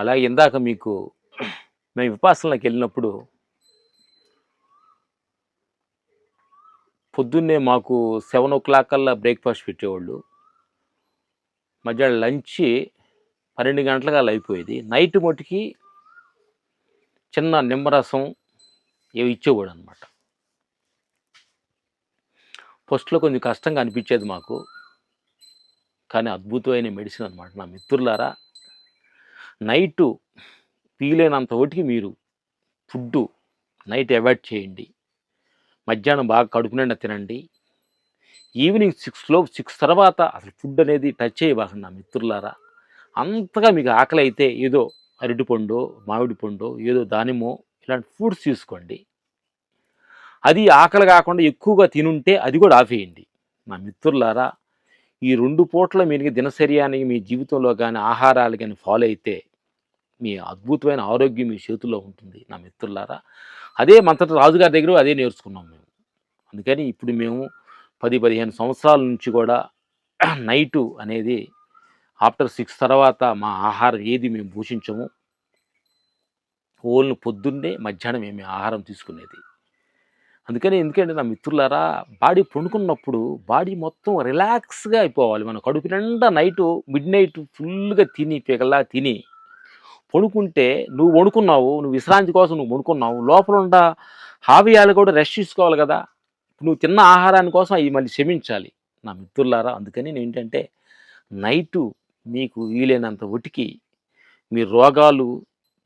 అలాగే ఇందాక మీకు మేము విపాసనలోకి వెళ్ళినప్పుడు పొద్దున్నే మాకు సెవెన్ ఓ క్లాక్ కల్లా బ్రేక్ఫాస్ట్ పెట్టేవాళ్ళు. మధ్యాహ్నం లంచ్ పన్నెండు గంటలకు అలా అయిపోయేది. నైట్ మటుకి చిన్న నిమ్మరసం ఏవి ఇచ్చేవాడు అనమాట ఫస్ట్లో కొంచెం కష్టంగా అనిపించేది మాకు. కానీ అద్భుతమైన మెడిసిన్ అనమాట నా మిత్రులారా నైటు వీలైనంత ఒకటికి మీరు ఫుడ్డు నైట్ అవాయిడ్ చేయండి. మధ్యాహ్నం బాగా కడుపు నిండా తినండి. ఈవినింగ్ సిక్స్లో సిక్స్ తర్వాత అసలు ఫుడ్ అనేది టచ్ చేయబాకండి నా మిత్రులారా. అంతగా మీకు ఆకలి అయితే ఏదో అరటి పండు మామిడి పండు ఏదో దానిమో ఇలాంటి ఫుడ్స్ తీసుకోండి. అది ఆకలి కాకుండా ఎక్కువగా తినుంటే అది కూడా ఆపేయండి నా మిత్రులారా ఈ రెండు పూట్ల మీరు దినచర్యానికి మీ జీవితంలో కానీ ఆహారాలు కానీ ఫాలో అయితే మీ అద్భుతమైన ఆరోగ్యం మీ చేతుల్లో ఉంటుంది నా మిత్రులారా. అదే మంతట రాజుగారి దగ్గర అదే నేర్చుకున్నాం మేము. అందుకని ఇప్పుడు మేము పది పదిహేను సంవత్సరాల నుంచి కూడా నైటు అనేది ఆఫ్టర్ సిక్స్ తర్వాత మా ఆహారం ఏది మేము భూషించము ఓల్ని పొద్దున్నే మధ్యాహ్నం మేము ఆహారం తీసుకునేది. అందుకని ఎందుకంటే నా మిత్రులారా బాడీ పండుకున్నప్పుడు బాడీ మొత్తం రిలాక్స్గా అయిపోవాలి. మన కడుపు నిండా నైటు మిడ్ నైట్ ఫుల్గా తిని పిగల్లా తిని పడుకుంటే నువ్వు వండుకున్నావు నువ్వు విశ్రాంతి కోసం నువ్వు వండుకున్నావు లోపల ఉన్న హావియాలు కూడా రెస్ట్ తీసుకోవాలి కదా. నువ్వు తిన్న ఆహారాన్ని కోసం అవి మళ్ళీ క్షమించాలి. నా మిత్రులారా అందుకని నేను ఏంటంటే నైటు మీకు వీలైనంత ఒటికి మీ రోగాలు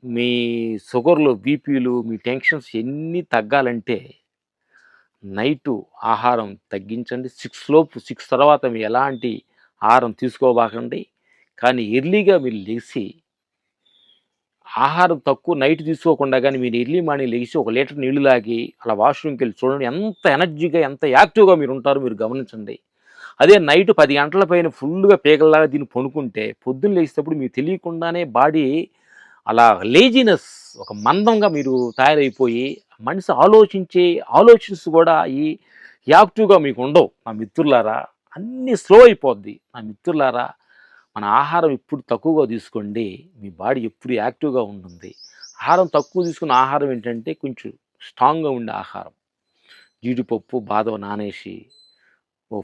మీ షుగర్లు బీపీలు మీ టెన్షన్స్ ఎన్ని తగ్గాలంటే నైటు ఆహారం తగ్గించండి. సిక్స్ లోపు సిక్స్ తర్వాత మీరు ఎలాంటి ఆహారం తీసుకోబాకండి. కానీ ఎర్లీగా మీరు లేచి ఆహారం తక్కువ నైట్ తీసుకోకుండా కానీ మీరు ఎర్లీ మార్నింగ్ లేచి ఒక లీటర్ నీళ్ళు లాగి అలా వాష్రూమ్కి వెళ్ళి చూడండి. ఎంత ఎనర్జీగా ఎంత యాక్టివ్గా మీరు ఉంటారో మీరు గమనించండి. అదే నైట్ పది గంటల పైన ఫుల్గా పీకల్లాగా దీన్ని పనుకుంటే పొద్దున్న లేచేటప్పుడు మీకు తెలియకుండానే బాడీ అలా లేజినెస్ ఒక మందంగా మీరు తయారైపోయి మనిషి ఆలోచించే ఆలోచనస్ కూడా ఈ యాక్టివ్గా మీకు ఉండవు. నా మిత్రులారా అన్నీ స్లో అయిపోద్ది. నా మిత్రులారా మన ఆహారం ఎప్పుడు తక్కువగా తీసుకోండి మీ బాడీ ఎప్పుడు యాక్టివ్గా ఉంటుంది. ఆహారం తక్కువ తీసుకున్న ఆహారం ఏంటంటే కొంచెం స్ట్రాంగ్గా ఉండే ఆహారం. జీడిపప్పు బాదం నానేసి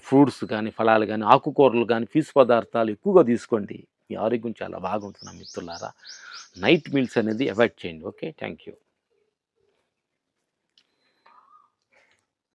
ఫ్రూట్స్ కానీ ఫలాలు కానీ ఆకుకూరలు కానీ పీసు పదార్థాలు ఎక్కువగా తీసుకోండి. మీ ఆరోగ్యం చాలా బాగుంటుంది నా మిత్రులారా. నైట్ మీల్స్ అనేది అవాయిడ్ చేయండి. ఓకే? Thank you